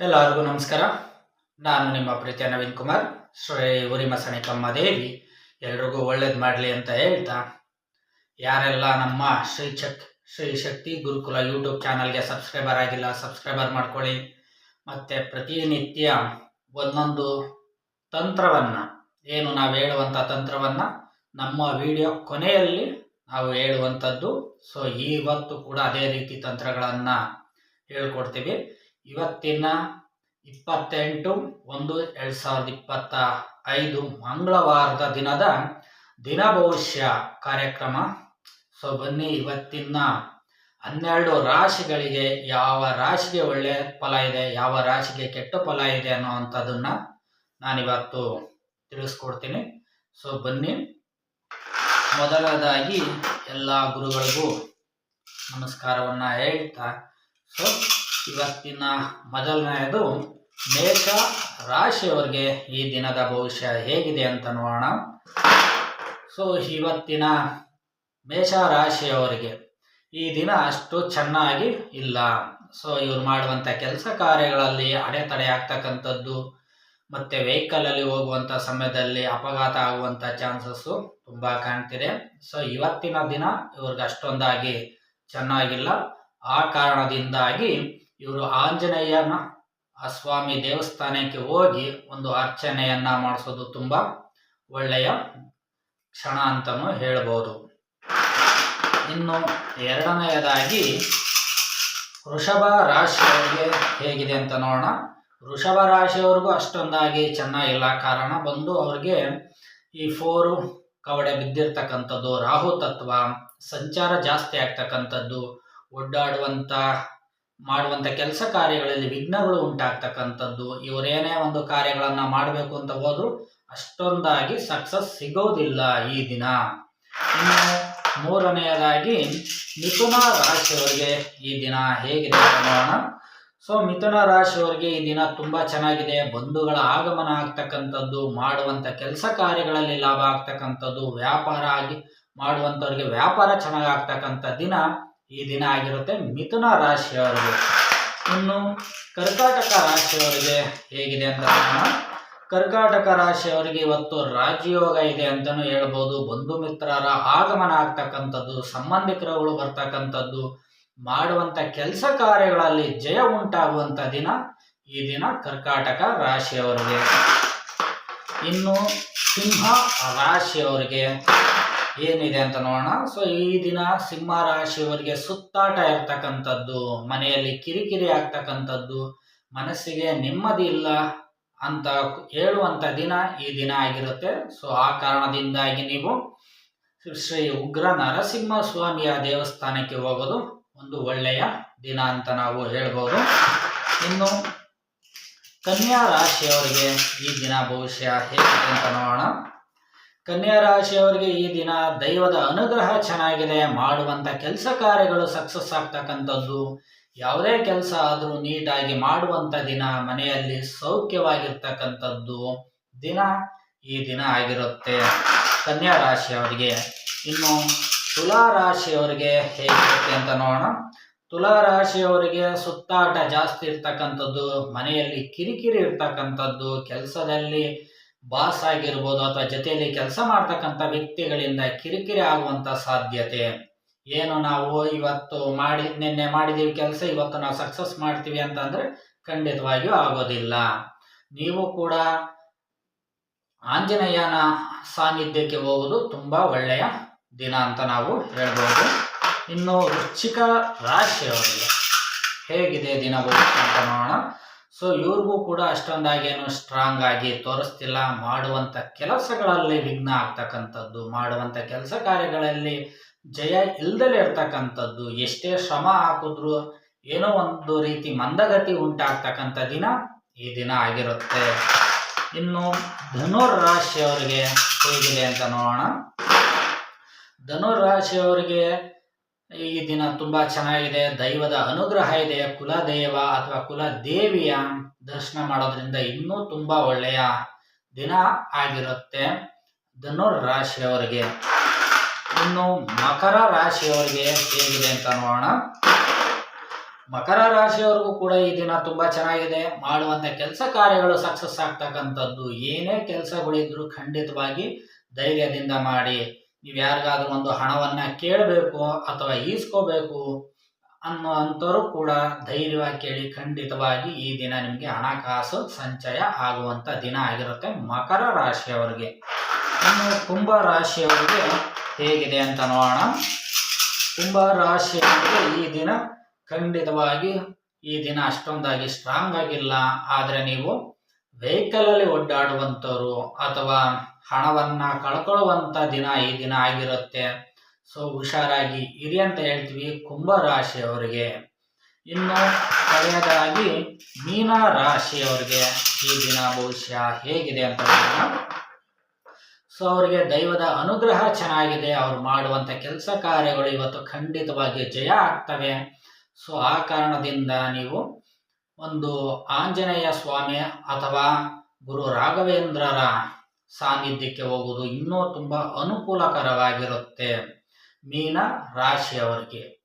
ಎಲ್ಲರಿಗೂ ನಮಸ್ಕಾರ. ನಾನು ನಿಮ್ಮ ಪ್ರೀತಿಯ ನವೀನ್ ಕುಮಾರ್. ಶ್ರೀ ಉರಿಮಸಣಿಕಮ್ಮ ದೇವಿ. ಎಲ್ರಿಗೂ ಒಳ್ಳೇದು ಮಾಡಲಿ ಅಂತ ಹೇಳ್ತಾ, ಯಾರೆಲ್ಲ ನಮ್ಮ ಶ್ರೀ ಶಕ್ ಶ್ರೀ ಶಕ್ತಿ ಗುರುಕುಲ ಯೂಟ್ಯೂಬ್ ಚಾನಲ್ಗೆ ಸಬ್ಸ್ಕ್ರೈಬರ್ ಆಗಿಲ್ಲ, ಸಬ್ಸ್ಕ್ರೈಬರ್ ಮಾಡ್ಕೊಳ್ಳಿ. ಮತ್ತು ಪ್ರತಿನಿತ್ಯ ಒಂದೊಂದು ತಂತ್ರವನ್ನು, ಏನು ನಾವು ಹೇಳುವಂಥ ತಂತ್ರವನ್ನು ನಮ್ಮ ವಿಡಿಯೋ ಕೊನೆಯಲ್ಲಿ ನಾವು ಹೇಳುವಂಥದ್ದು. ಸೊ ಇವತ್ತು ಕೂಡ ಅದೇ ರೀತಿ ತಂತ್ರಗಳನ್ನು ಹೇಳ್ಕೊಡ್ತೀವಿ. ಇವತ್ತಿನ ಇಪ್ಪತ್ತೆಂಟು ಒಂದು ಎರಡು ಸಾವಿರದ ಇಪ್ಪತ್ತ ಐದು ಮಂಗಳವಾರದ ದಿನದ ದಿನ ಭವಿಷ್ಯ ಕಾರ್ಯಕ್ರಮ. ಸೊ ಬನ್ನಿ ಇವತ್ತಿನ ಹನ್ನೆರಡು ರಾಶಿಗಳಿಗೆ ಯಾವ ರಾಶಿಗೆ ಒಳ್ಳೆ ಫಲ ಇದೆ, ಯಾವ ರಾಶಿಗೆ ಕೆಟ್ಟ ಫಲ ಇದೆ ಅನ್ನೋವಂಥದ್ದನ್ನು ನಾನಿವತ್ತು ತಿಳಿಸ್ಕೊಡ್ತೀನಿ. ಸೊ ಬನ್ನಿ. ಮೊದಲದಾಗಿ ಎಲ್ಲ ಗುರುಗಳಿಗೂ ನಮಸ್ಕಾರವನ್ನು ಹೇಳ್ತಾ. ಸೊ ಇವತ್ತಿನ ಮೊದಲನೆಯದು ಮೇಷ ರಾಶಿಯವರಿಗೆ ಈ ದಿನದ ಭವಿಷ್ಯ ಹೇಗಿದೆ ಅಂತ ನೋಡೋಣ. ಸೊ ಇವತ್ತಿನ ಮೇಷ ರಾಶಿಯವರಿಗೆ ಈ ದಿನ ಅಷ್ಟು ಚೆನ್ನಾಗಿ ಇಲ್ಲ. ಸೊ ಇವ್ರು ಮಾಡುವಂಥ ಕೆಲಸ ಕಾರ್ಯಗಳಲ್ಲಿ ಅಡೆತಡೆ ಆಗ್ತಕ್ಕಂಥದ್ದು, ಮತ್ತು ವೆಹಿಕಲಲ್ಲಿ ಹೋಗುವಂಥ ಸಮಯದಲ್ಲಿ ಅಪಘಾತ ಆಗುವಂಥ ಚಾನ್ಸಸ್ಸು ತುಂಬ ಕಾಣ್ತಿದೆ. ಸೊ ಇವತ್ತಿನ ದಿನ ಇವ್ರಿಗೆ ಅಷ್ಟೊಂದಾಗಿ ಚೆನ್ನಾಗಿಲ್ಲ. ಆ ಕಾರಣದಿಂದಾಗಿ ಇವರು ಆಂಜನೇಯನ, ಆ ಸ್ವಾಮಿ ದೇವಸ್ಥಾನಕ್ಕೆ ಹೋಗಿ ಒಂದು ಅರ್ಚನೆಯನ್ನ ಮಾಡಿಸೋದು ತುಂಬ ಒಳ್ಳೆಯ ಕ್ಷಣ ಅಂತಲೂ ಹೇಳ್ಬೋದು. ಇನ್ನು ಎರಡನೆಯದಾಗಿ ವೃಷಭ ರಾಶಿಯವರಿಗೆ ಹೇಗಿದೆ ಅಂತ ನೋಡೋಣ. ವೃಷಭ ರಾಶಿಯವ್ರಿಗೂ ಅಷ್ಟೊಂದಾಗಿ ಚೆನ್ನಾಗಿಲ್ಲ ಕಾರಣ ಬಂದು ಅವ್ರಿಗೆ ಈ ಫೋರು ಕವಡೆ ಬಿದ್ದಿರ್ತಕ್ಕಂಥದ್ದು, ರಾಹು ತತ್ವ, ಸಂಚಾರ ಜಾಸ್ತಿ ಆಗ್ತಕ್ಕಂಥದ್ದು ಒಡ್ಡಾಡುವಂಥ ಮಾಡುವಂಥ ಕೆಲಸ ಕಾರ್ಯಗಳಲ್ಲಿ ವಿಘ್ನಗಳು ಉಂಟಾಗ್ತಕ್ಕಂಥದ್ದು. ಇವರೇನೇ ಒಂದು ಕಾರ್ಯಗಳನ್ನು ಮಾಡಬೇಕು ಅಂತ ಹೋದ್ರು ಅಷ್ಟೊಂದಾಗಿ ಸಕ್ಸಸ್ ಸಿಗೋದಿಲ್ಲ ಈ ದಿನ. ಇನ್ನು ಮೂರನೆಯದಾಗಿ ಮಿಥುನ ರಾಶಿಯವರಿಗೆ ಈ ದಿನ ಹೇಗಿದೆ ನೋಡೋಣ ಸೊ ಮಿಥುನ ರಾಶಿಯವರಿಗೆ ಈ ದಿನ ತುಂಬ ಚೆನ್ನಾಗಿದೆ. ಬಂಧುಗಳ ಆಗಮನ ಆಗ್ತಕ್ಕಂಥದ್ದು ಮಾಡುವಂಥ ಕೆಲಸ ಕಾರ್ಯಗಳಲ್ಲಿ ಲಾಭ ಆಗ್ತಕ್ಕಂಥದ್ದು, ವ್ಯಾಪಾರ ಆಗಿ ಮಾಡುವಂಥವ್ರಿಗೆ ವ್ಯಾಪಾರ ಚೆನ್ನಾಗಿ ಆಗ್ತಕ್ಕಂಥ ದಿನ ಈ ದಿನ ಆಗಿರುತ್ತೆ ಮಿಥುನ ರಾಶಿಯವರಿಗೆ. ಇನ್ನು ಕರ್ಕಾಟಕ ರಾಶಿಯವರಿಗೆ ಹೇಗಿದೆ ಅಂತ ಕರ್ಕಾಟಕ ರಾಶಿಯವರಿಗೆ ಇವತ್ತು ರಾಜಯೋಗ ಇದೆ ಅಂತಲೂ ಹೇಳ್ಬೋದು. ಬಂಧು ಮಿತ್ರರ ಆಗಮನ ಆಗ್ತಕ್ಕಂಥದ್ದು, ಸಂಬಂಧಿಕರುಗಳು ಬರ್ತಕ್ಕಂಥದ್ದು, ಮಾಡುವಂಥ ಕೆಲಸ ಕಾರ್ಯಗಳಲ್ಲಿ ಜಯ ಉಂಟಾಗುವಂಥ ದಿನ ಈ ದಿನ ಕರ್ಕಾಟಕ ರಾಶಿಯವರಿಗೆ. ಇನ್ನು ಸಿಂಹ ರಾಶಿಯವರಿಗೆ ಏನಿದೆ ಅಂತ ನೋಡೋಣ. ಸೊ ಈ ದಿನ ಸಿಂಹ ರಾಶಿಯವರಿಗೆ ಸುತ್ತಾಟ ಇರ್ತಕ್ಕಂಥದ್ದು, ಮನೆಯಲ್ಲಿ ಕಿರಿಕಿರಿ ಆಗ್ತಕ್ಕಂಥದ್ದು, ಮನಸ್ಸಿಗೆ ನೆಮ್ಮದಿ ಇಲ್ಲ ಅಂತ ಹೇಳುವಂಥ ದಿನ ಈ ದಿನ ಆಗಿರುತ್ತೆ. ಸೊ ಆ ಕಾರಣದಿಂದಾಗಿ ನೀವು ಶ್ರೀ ಉಗ್ರ ನರಸಿಂಹ ಸ್ವಾಮಿಯ ದೇವಸ್ಥಾನಕ್ಕೆ ಹೋಗೋದು ಒಂದು ಒಳ್ಳೆಯ ದಿನ ಅಂತ ನಾವು ಹೇಳ್ಬೋದು. ಇನ್ನು ಕನ್ಯಾ ರಾಶಿಯವರಿಗೆ ಈ ದಿನ ಭವಿಷ್ಯ ಹೇಗಿದೆ ಅಂತ ನೋಡೋಣ. ಕನ್ಯಾ ರಾಶಿಯವರಿಗೆ ಈ ದಿನ ದೈವದ ಅನುಗ್ರಹ ಚೆನ್ನಾಗಿದೆ ಮಾಡುವಂಥ ಕೆಲಸ ಕಾರ್ಯಗಳು ಸಕ್ಸಸ್ ಆಗ್ತಕ್ಕಂಥದ್ದು. ಯಾವುದೇ ಕೆಲಸ ಆದರೂ ನೀಟಾಗಿ ಮಾಡುವಂಥ ದಿನ ಮನೆಯಲ್ಲಿ ಸೌಖ್ಯವಾಗಿರ್ತಕ್ಕಂಥದ್ದು. ದಿನ ಈ ದಿನ ಆಗಿರುತ್ತೆ ಕನ್ಯಾ ರಾಶಿಯವರಿಗೆ. ಇನ್ನು ತುಲಾ ರಾಶಿಯವರಿಗೆ ಹೇಗಿರುತ್ತೆ ಅಂತ ನೋಡೋಣ. ತುಲಾ ರಾಶಿಯವರಿಗೆ ಸುತ್ತಾಟ ಜಾಸ್ತಿ ಇರ್ತಕ್ಕಂಥದ್ದು, ಮನೆಯಲ್ಲಿ ಕಿರಿಕಿರಿ ಇರ್ತಕ್ಕಂಥದ್ದು, ಕೆಲಸದಲ್ಲಿ ಬಾಸ್ ಆಗಿರ್ಬೋದು ಅಥವಾ ಜೊತೆಯಲ್ಲಿ ಕೆಲಸ ಮಾಡ್ತಕ್ಕಂಥ ವ್ಯಕ್ತಿಗಳಿಂದ ಕಿರಿಕಿರಿ ಆಗುವಂಥ ಸಾಧ್ಯತೆ. ಏನು ನಾವು ಇವತ್ತು ಮಾಡಿ, ನಿನ್ನೆ ಮಾಡಿದೀವಿ ಕೆಲಸ, ಇವತ್ತು ನಾವು ಸಕ್ಸಸ್ ಮಾಡ್ತೀವಿ ಅಂತಂದರೆ ಖಂಡಿತವಾಗಿಯೂ ಆಗೋದಿಲ್ಲ. ನೀವು ಕೂಡ ಆಂಜನೇಯನ ಸಾನ್ನಿಧ್ಯಕ್ಕೆ ಹೋಗೋದು ತುಂಬ ಒಳ್ಳೆಯ ದಿನ ಅಂತ ನಾವು ಹೇಳ್ಬೋದು. ಇನ್ನು ವೃಶ್ಚಿಕ ರಾಶಿಯವರಿಗೆ ಹೇಗಿದೆ ದಿನಗಳು ಅಂತ ನೋಡೋಣ. ಸೊ ಇವ್ರಿಗೂ ಕೂಡ ಅಷ್ಟೊಂದಾಗಿ ಏನು ಸ್ಟ್ರಾಂಗ್ ಆಗಿ ತೋರಿಸ್ತಿಲ್ಲ. ಮಾಡುವಂಥ ಕೆಲಸಗಳಲ್ಲಿ ವಿಘ್ನ ಆಗ್ತಕ್ಕಂಥದ್ದು ಮಾಡುವಂಥ ಕೆಲಸ ಕಾರ್ಯಗಳಲ್ಲಿ ಜಯ ಇಲ್ದಲೇ ಇರ್ತಕ್ಕಂಥದ್ದು, ಎಷ್ಟೇ ಶ್ರಮ ಹಾಕಿದ್ರು ಏನೋ ಒಂದು ರೀತಿ ಮಂದಗತಿ ಉಂಟಾಗ್ತಕ್ಕಂಥ ದಿನ ಈ ದಿನ ಆಗಿರುತ್ತೆ. ಇನ್ನು ಧನುರ್ ರಾಶಿಯವರಿಗೆ ಹೇಗಿದೆ ಅಂತ ನೋಡೋಣ. ಧನುರ್ ರಾಶಿಯವರಿಗೆ ಈ ದಿನ ತುಂಬ ಚೆನ್ನಾಗಿದೆ. ದೈವದ ಅನುಗ್ರಹ ಇದೆ. ಕುಲದೇವ ಅಥವಾ ಕುಲದೇವಿಯ ದರ್ಶನ ಮಾಡೋದ್ರಿಂದ ಇನ್ನೂ ತುಂಬ ಒಳ್ಳೆಯ ದಿನ ಆಗಿರುತ್ತೆ. ಧನು ರಾಶಿಯವರಿಗೆ. ಇನ್ನು ಮಕರ ರಾಶಿಯವರಿಗೆ ಹೇಗಿದೆ ಅಂತ ನೋಡೋಣ. ಮಕರ ರಾಶಿಯವರೆಗೂ ಕೂಡ ಈ ದಿನ ತುಂಬಾ ಚೆನ್ನಾಗಿದೆ. ಮಾಡುವಂಥ ಕೆಲಸ ಕಾರ್ಯಗಳು ಸಕ್ಸಸ್ ಆಗ್ತಕ್ಕಂಥದ್ದು. ಏನೇ ಕೆಲಸಗಳಿದ್ರು ಖಂಡಿತವಾಗಿ ಧೈರ್ಯದಿಂದ ಮಾಡಿ. ನೀವು ಯಾರಿಗಾದ್ರೂ ಒಂದು ಹಣವನ್ನ ಕೇಳಬೇಕು ಅಥವಾ ಈಸ್ಕೋಬೇಕು ಅನ್ನೋ ಅಂಥವ್ರು ಕೂಡ ಧೈರ್ಯವಾಗಿ ಕೇಳಿ ಖಂಡಿತವಾಗಿ ಈ ದಿನ ನಿಮಗೆ ಹಣಕಾಸು ಸಂಚಯ ಆಗುವಂತ ದಿನ ಆಗಿರುತ್ತೆ ಮಕರ ರಾಶಿಯವರಿಗೆ. ಇನ್ನು ಕುಂಭ ರಾಶಿಯವರಿಗೆ ಹೇಗಿದೆ ಅಂತ ನೋಡೋಣ. ಕುಂಭ ರಾಶಿಯವರಿಗೆ ಈ ದಿನ ಖಂಡಿತವಾಗಿ ಈ ದಿನ ಅಷ್ಟೊಂದಾಗಿ ಸ್ಟ್ರಾಂಗ್ ಆಗಿಲ್ಲ. ಆದರೆ ನೀವು ವೆಹಿಕಲ್ ಅಲ್ಲಿ ಒಡ್ಡಾಡುವಂಥವ್ರು ಅಥವಾ ಹಣವನ್ನ ಕಳ್ಕೊಳ್ಳುವಂತ ದಿನ ಈ ದಿನ ಆಗಿರುತ್ತೆ. ಸೊ ಹುಷಾರಾಗಿ ಇರಿ ಅಂತ ಹೇಳ್ತೀವಿ. ಕುಂಭ ರಾಶಿಯವರಿಗೆ ಇನ್ನು ಕೊನೆಯದಾಗಿ ಮೀನ ರಾಶಿಯವರಿಗೆ ಈ ದಿನ ಭವಿಷ್ಯ ಹೇಗಿದೆ ಅಂತ ಸೊ ಅವರಿಗೆ ದೈವದ ಅನುಗ್ರಹ ಚೆನ್ನಾಗಿದೆ. ಅವ್ರು ಮಾಡುವಂತ ಕೆಲಸ ಕಾರ್ಯಗಳು ಇವತ್ತು ಖಂಡಿತವಾಗಿ ಜಯ ಆಗ್ತವೆ. ಸೊ ಆ ಕಾರಣದಿಂದ ನೀವು ಒಂದು ಆಂಜನೇಯ ಸ್ವಾಮಿ ಅಥವಾ ಗುರು ರಾಘವೇಂದ್ರರ ಸಾನ್ನಿಧ್ಯಕ್ಕೆ ಹೋಗುವುದು ಇನ್ನೂ ತುಂಬಾ ಅನುಕೂಲಕರವಾಗಿರುತ್ತೆ ಮೀನ ರಾಶಿಯವರಿಗೆ.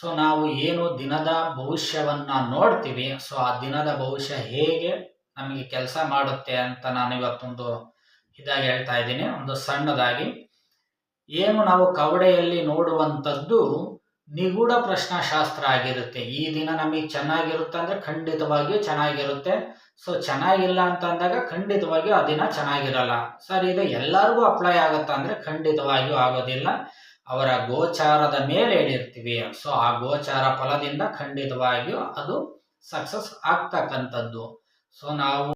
ಸೊ, ನಾವು ಏನು ದಿನದ ಭವಿಷ್ಯವನ್ನ ನೋಡ್ತೀವಿ, ಸೊ, ಆ ದಿನದ ಭವಿಷ್ಯ ಹೇಗೆ ನಮಗೆ ಕೆಲಸ ಮಾಡುತ್ತೆ ಅಂತ ನಾನು ಇವತ್ತೊಂದು ಇದಾಗಿ ಹೇಳ್ತಾ ಇದ್ದೀನಿ. ಒಂದು ಸಣ್ಣದಾಗಿ, ಏನು ನಾವು ಕವಡೆಯಲ್ಲಿ ನೋಡುವಂಥದ್ದು ನಿಗೂಢ ಪ್ರಶ್ನಾಶಾಸ್ತ್ರ ಆಗಿರುತ್ತೆ. ಈ ದಿನ ನಮಗೆ ಚೆನ್ನಾಗಿರುತ್ತೆ ಅಂದ್ರೆ ಖಂಡಿತವಾಗಿಯೂ ಚೆನ್ನಾಗಿರುತ್ತೆ. ಸೊ ಚೆನ್ನಾಗಿಲ್ಲ ಅಂತ ಅಂದಾಗ ಖಂಡಿತವಾಗಿಯೂ ಆ ದಿನ ಚೆನ್ನಾಗಿರಲ್ಲ. ಸರ್, ಇದು ಎಲ್ಲರಿಗೂ ಅಪ್ಲೈ ಆಗುತ್ತಾ ಅಂದ್ರೆ ಖಂಡಿತವಾಗಿಯೂ ಆಗೋದಿಲ್ಲ. ಅವರ ಗೋಚಾರದ ಮೇಲೆ ಹೇಳಿರ್ತೀವಿ ಸೊ ಆ ಗೋಚಾರ ಫಲದಿಂದ ಖಂಡಿತವಾಗಿಯೂ ಅದು ಸಕ್ಸಸ್ ಆಗ್ತಕ್ಕಂಥದ್ದು. ಸೊ ನಾವು